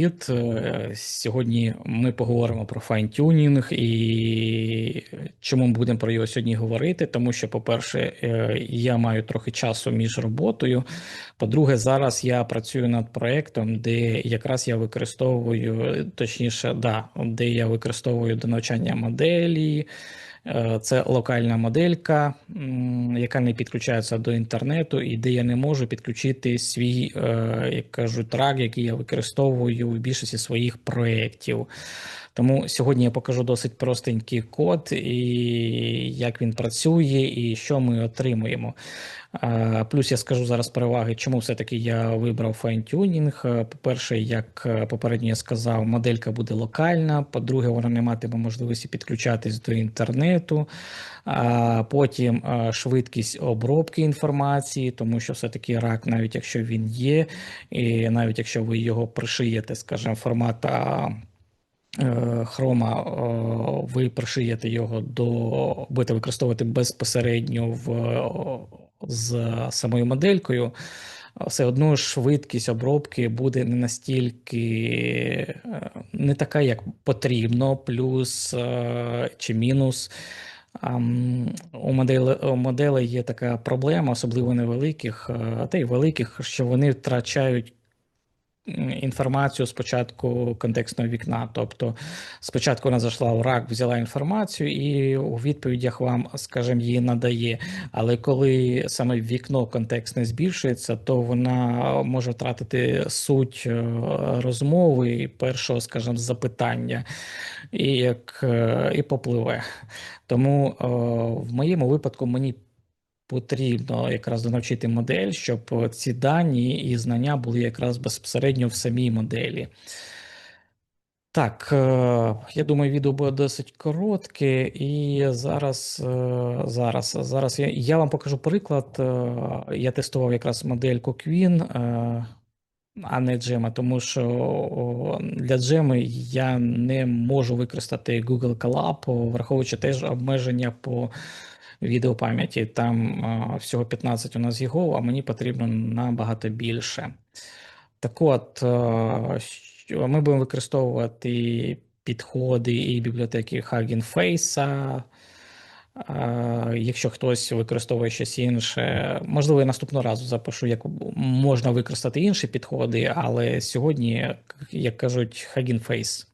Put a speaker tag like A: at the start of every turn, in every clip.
A: Привіт. Е, Сьогодні ми поговоримо про файн-тюнінг і чому ми будемо про його сьогодні говорити. Тому що, по-перше, е, я маю трохи часу між роботою. По-друге, зараз я працюю над проектом, де якраз я використовую, точніше, да, де я використовую до навчання моделі. Е, Це локальна моделька, яка не підключається до інтернету, і де я не можу підключити свій, е, як кажуть, трак, який я використовую в більшості своїх проєктів. Тому сьогодні я покажу досить простенький код, і як він працює, і що ми отримуємо. Плюс я скажу зараз переваги, чому все-таки я вибрав файн-тюнінг. По-перше, як е, попередньо я сказав, моделька буде локальна. По-друге, вона не матиме можливості підключатись до інтернету. Потім е, швидкість обробки інформації, тому що все-таки рак, навіть якщо він є, і навіть якщо ви його пришиєте, скажімо, формата. Е, Хрома, ви пришиєте його до будете використовувати безпосередньо в з самою моделькою, все одно швидкість обробки буде не настільки е, не така, як потрібно, плюс е, чи мінус. У моделі, моделей є така проблема, особливо невеликих, е, та й великих, що вони втрачають інформацію спочатку контекстного вікна. Тобто спочатку вона зайшла в рак, взяла інформацію і у відповідях вам, скажімо, її надає. Але коли саме вікно контекстне збільшується, то вона може втратити суть е, розмови першого, скажімо, запитання, і як е, і попливе. Тому е, в моєму випадку мені потрібно якраз навчити модель, щоб ці дані і знання були якраз безпосередньо в самій моделі. Так, е, я думаю, відео буде досить коротке, і зараз, е, зараз, зараз я, я вам покажу приклад. Е, Я тестував якраз модельку Queen, е, а не Джема, тому що для Джеми я не можу використати Google Colab, враховуючи теж обмеження по відеопам'яті. Там всього 15 у нас його, а мені потрібно набагато більше. Так от, ми будемо використовувати підходи і бібліотеки Hugging Face. Якщо хтось використовує щось інше, можливо, я наступного разу запишу, як можна використати інші підходи, але сьогодні, як кажуть, Hugging Face.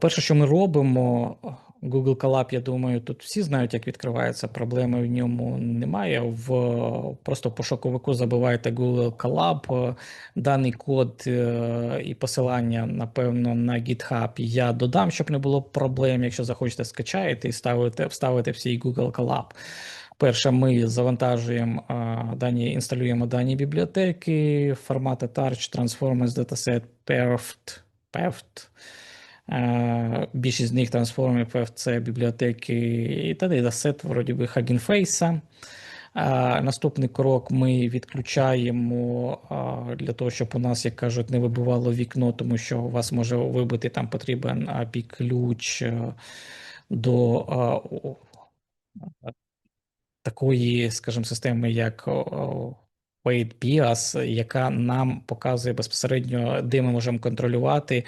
A: Перше, що ми робимо, Google Colab, я думаю, тут всі знають, як відкривається. Проблеми в ньому немає. В просто пошуковику забиваєте Google Colab, даний код е, і посилання, напевно, на GitHub я додам, щоб не було проблем. Якщо захочете, скачаєте і ставите, вставите в Google Colab. Перше, ми завантажуємо дані, інсталюємо дані бібліотеки, формати Tarch, Transformers, Dataset, Perft, Perft. Е, Більшість з них трансформів це бібліотеки і та датасет, вроді би Hugging Face. Е, Наступний крок ми відключаємо е, для того, щоб у нас, як кажуть, не вибивало вікно, тому що у вас може вибити там потрібен API-ключ е, до такої, скажімо, системи, як о, Wait яка нам показує безпосередньо, де ми можемо контролювати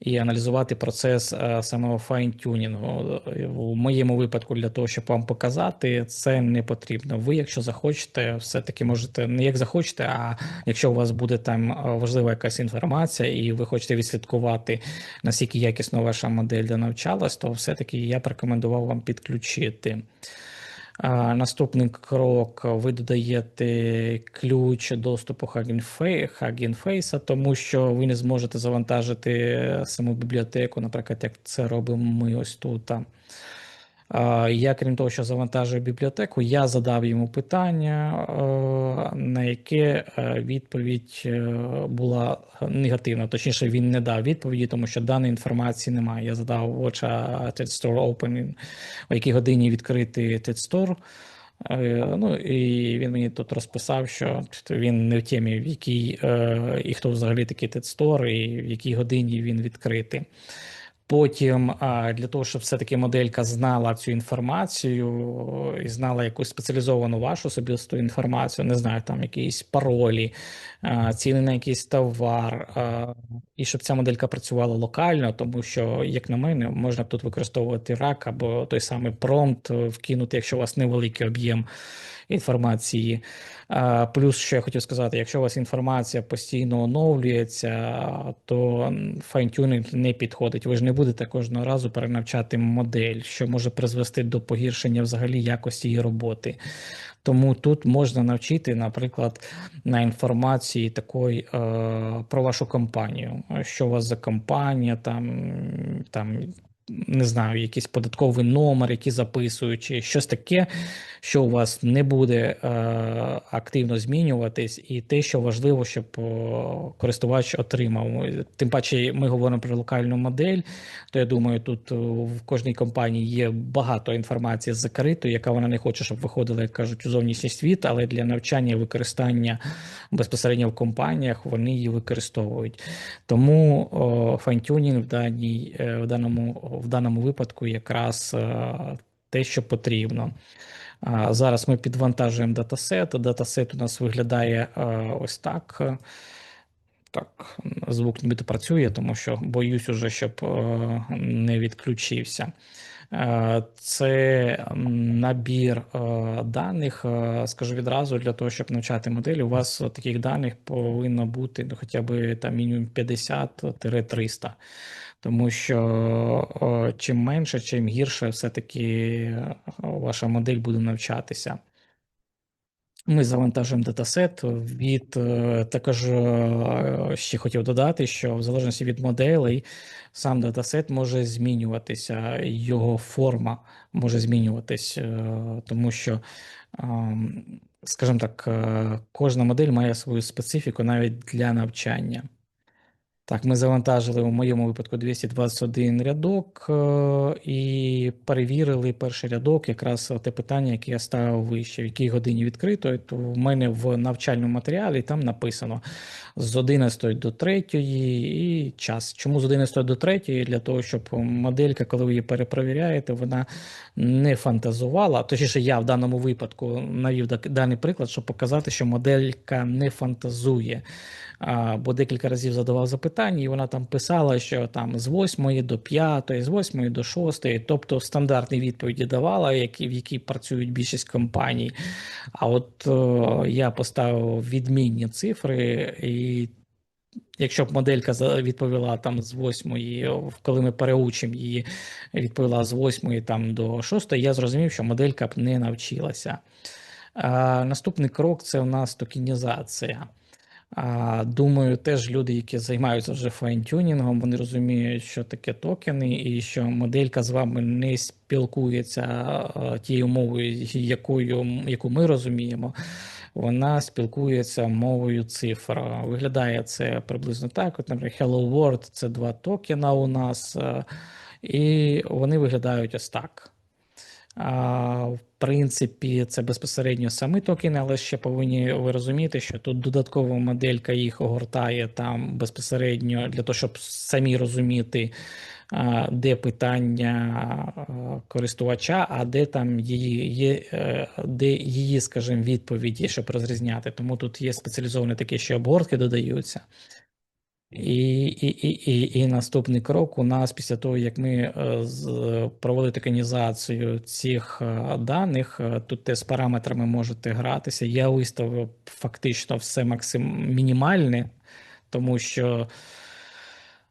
A: і аналізувати процес е, самого файн-тюнінгу. В моєму випадку, для того, щоб вам показати, це не потрібно. Ви, якщо захочете, все-таки можете не як захочете, а якщо у вас буде там е, важлива якась інформація, і ви хочете відслідкувати, наскільки якісно ваша модель навчалась, то все-таки я б рекомендував вам підключити. Наступний крок: ви додаєте ключ доступу Hugging Face, Hugging Face, тому що ви не зможете завантажити саму бібліотеку, наприклад, як це робимо ми ось тут. Я, крім того, що завантажую бібліотеку, я задав йому питання, е, на яке е, відповідь е, була негативна. Точніше, він не дав відповіді, тому що даної інформації немає. Я задав watch a TED Store Open, о якій годині відкрити. Е, Ну і він мені тут розписав, що він не в темі, в якій і хто взагалі такий TED Store, і в якій годині він відкритий. Потім для того, щоб все-таки моделька знала цю інформацію і знала якусь спеціалізовану вашу особисту інформацію, не знаю, там якісь паролі, ціни на якийсь товар, і щоб ця моделька працювала локально, тому що, як на мене, можна тут використовувати рак або той самий промпт вкинути, якщо у вас невеликий об'єм інформації. Плюс, що я хотів сказати, якщо у вас інформація постійно оновлюється, то файнтюнинг не підходить. Ви ж не будете кожного разу перенавчати модель, що може призвести до погіршення взагалі якості її роботи. Тому тут можна навчити, наприклад, на інформації такої е, про вашу компанію, що у вас за компанія, там там не знаю, якийсь податковий номер, який записують, чи щось таке, що у вас не буде е, активно змінюватись, і те, що важливо, щоб користувач отримав. Тим паче, ми говоримо про локальну модель, то я думаю, тут в кожній компанії є багато інформації закритої, яка вона не хоче, щоб виходила, як кажуть, у зовнішній світ, але для навчання і використання безпосередньо в компаніях вони її використовують. Тому файнтюнінг в даній е, в даному в даному випадку якраз е, те, що потрібно. Зараз ми підвантажуємо датасет. Датасет у нас виглядає е, ось так. Так, звук нібито працює, тому що боюсь уже, щоб е, не відключився. Це набір даних. Скажу відразу, для того, щоб навчати модель, у вас таких даних повинно бути ну, хоча б там мінімум 50-300 тому що чим менше, чим гірше, все-таки ваша модель буде навчатися. Ми завантажуємо датасет. Від е, також е, ще хотів додати, що в залежності від моделей сам датасет може змінюватися, його форма може змінюватись, е, тому що, скажімо так, кожна модель має свою специфіку навіть для навчання. Так, ми завантажили у моєму випадку 221 рядок е, і перевірили перший рядок, якраз те питання, яке я ставив вище, в якій годині відкрито. То в мене в навчальному матеріалі там написано з 11 до 3 і час. Чому з 11 до 3? Для того, щоб моделька, коли ви її перепровіряєте, вона не фантазувала. Точніше, я в даному випадку навів даний приклад, щоб показати, що моделька не фантазує бо декілька разів задавав запитання, і вона там писала, що там з 8 до 5, з 8 до 6, тобто стандартні відповіді давала, які, в які працюють більшість компаній. А от о, я поставив відмінні цифри, і якщо б моделька відповіла там з 8, коли ми переучимо її, відповіла з 8 там до 6, я зрозумів, що моделька б не навчилася. А, Наступний крок це у нас токенізація. Думаю, теж люди, які займаються вже файнтюнінгом, вони розуміють, що таке токени, і що моделька з вами не спілкується тією мовою, якою яку ми розуміємо. Вона спілкується мовою цифр. Виглядає це приблизно так. От, наприклад, Hello World – це два токена у нас, і вони виглядають ось так. В принципі, це безпосередньо самі токени, але ще повинні ви розуміти, що тут додаткова моделька їх огортає там безпосередньо для того, щоб самі розуміти, де питання користувача, а де там її е, де її, скажімо, відповіді, щоб розрізняти. Тому тут є спеціалізовані такі, що обгортки додаються. І і, і, і, і наступний крок у нас після того, як ми е, провели токенізацію цих е, даних, е, тут те з параметрами можете гратися. Я виставив фактично все максим мінімальне, тому що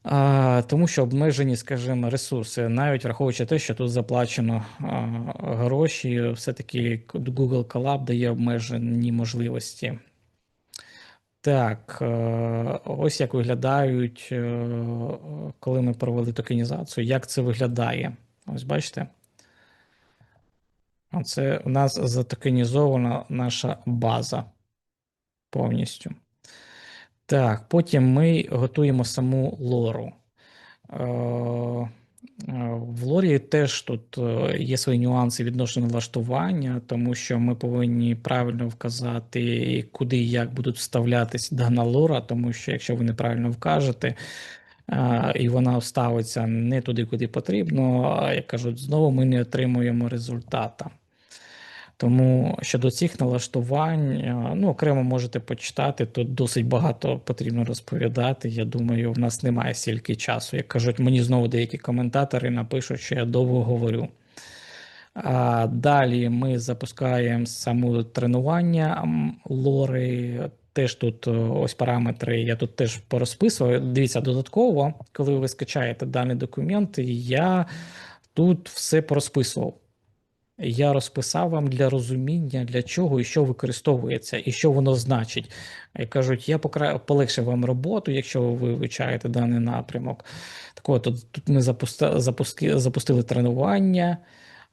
A: а, Тому що обмежені, скажімо, ресурси, навіть враховуючи те, що тут заплачено а, гроші, все-таки Google Colab дає обмежені можливості. Так, е, ось як виглядають, е, коли ми провели токенізацію. Як це виглядає? Ось бачите? Оце у нас затокенізована наша база повністю. Так, потім ми готуємо саму лору. Е, в лорі теж тут е, є свої нюанси відносно влаштування, тому що ми повинні правильно вказати, куди і як будуть вставлятись дана лора, тому що якщо ви неправильно вкажете, і вона ставиться не туди, куди потрібно, як кажуть, знову ми не отримуємо результата. Тому щодо цих налаштувань, е, ну окремо можете почитати. Тут досить багато потрібно розповідати. Я думаю, в нас немає стільки часу. Як кажуть, мені знову деякі коментатори напишуть, що я довго говорю. А Далі ми запускаємо саму тренування лори. Теж тут е, ось параметри. Я тут теж порозписував. Дивіться, додатково, коли ви скачаєте даний документ, я тут все порозписував. Я розписав вам для розуміння, для чого і що використовується, і що воно значить. Як кажуть, я полегшив вам роботу, якщо ви вивчаєте даний напрямок. Так от, тут, ми запусти... Запуски... запустили тренування,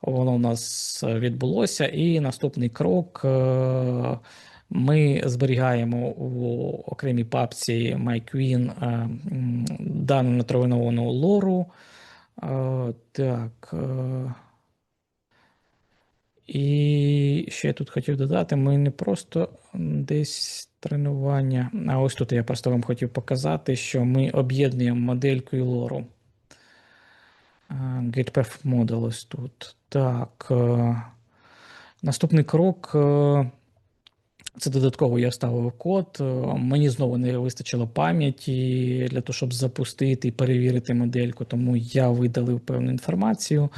A: воно у нас відбулося, і наступний крок. е, Ми зберігаємо у окремій папці MyQueen е, дану натреновану лору. Е, Так. І ще я тут хотів додати: ми не просто десь тренування, а ось тут я просто вам хотів показати, що ми об'єднуємо модельку і лору. А, GetPath Model ось тут. Так. е, Наступний крок. е, Це додатково я вставив код. Е, Мені знову не вистачило пам'яті для того, щоб запустити і перевірити модельку, тому я видалив певну інформацію.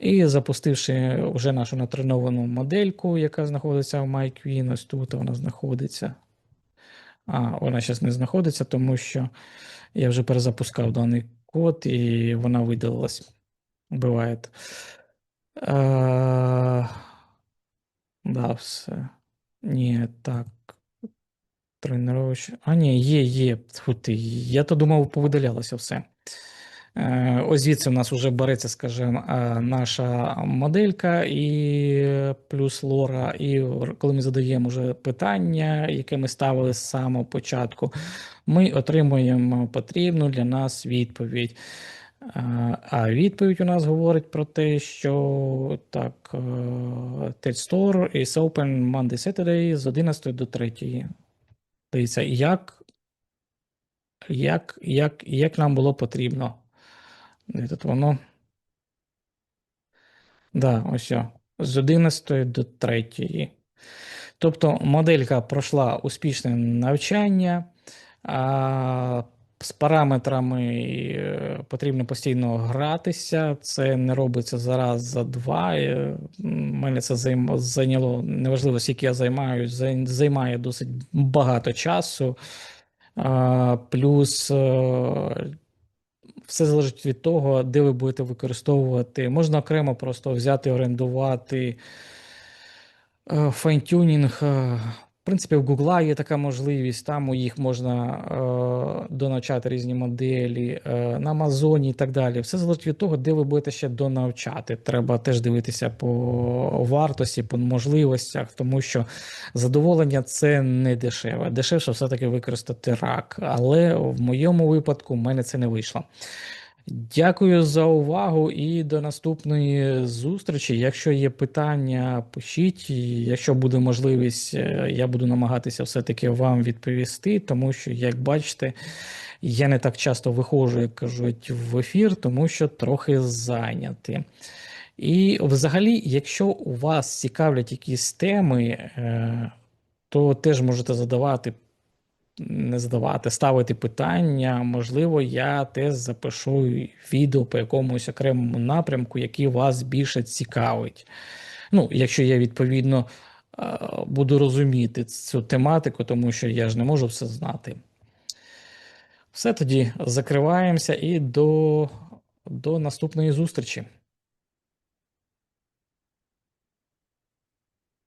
A: І запустивши вже нашу натреновану модельку, яка знаходиться в MyQueen, ось тут вона знаходиться. А, вона зараз не знаходиться, тому що я вже перезапускав даний код, і вона видалилась. Буває. Е, Да, все. Ні, так. Тренуючи. А, ні, є, є. Тьфу ти. Я то думав, повидалялося все. Е, Ось звідси у нас вже береться, скажімо, е, наша моделька і плюс лора. І коли ми задаємо вже питання, яке ми ставили з самого початку, ми отримуємо потрібну для нас відповідь. Е, А відповідь у нас говорить про те, що так, е, Test Store is open Monday Saturday з 11 до 3. Дивіться, як, як, як, як нам було потрібно. Де тут воно? Да, ось. З 11 до 3. Тобто моделька пройшла успішне навчання. А, з параметрами е, потрібно постійно гратися. Це не робиться за раз, за два. Е, Мене це зайняло неважливо, скільки я займаюсь, зай- займає досить багато часу. Плюс е, все залежить від того, де ви будете використовувати. Можна окремо просто взяти, орендувати е, файнтюнінг. Принципі, в Google є така можливість, там у їх можна е, донавчати різні моделі, е, на Амазоні і так далі. Все залежить від того, де ви будете ще донавчати. Треба теж дивитися по вартості, по можливостях, тому що задоволення це не дешеве. Дешевше все-таки використати рак. Але в моєму випадку в мене це не вийшло. Дякую за увагу і до наступної зустрічі. Якщо є питання, пишіть. Якщо буде можливість, е, я буду намагатися все-таки вам відповісти, тому що, як бачите, я не так часто виходжу, як кажуть, в ефір, тому що трохи зайнятий. І взагалі, якщо у вас цікавлять якісь теми, е, то теж можете задавати не задавати, ставити питання. Можливо, я теж запишу відео по якомусь окремому напрямку, який вас більше цікавить. Ну, якщо я відповідно е, буду розуміти цю тематику, тому що я ж не можу все знати. Все тоді закриваємося і до, до наступної зустрічі.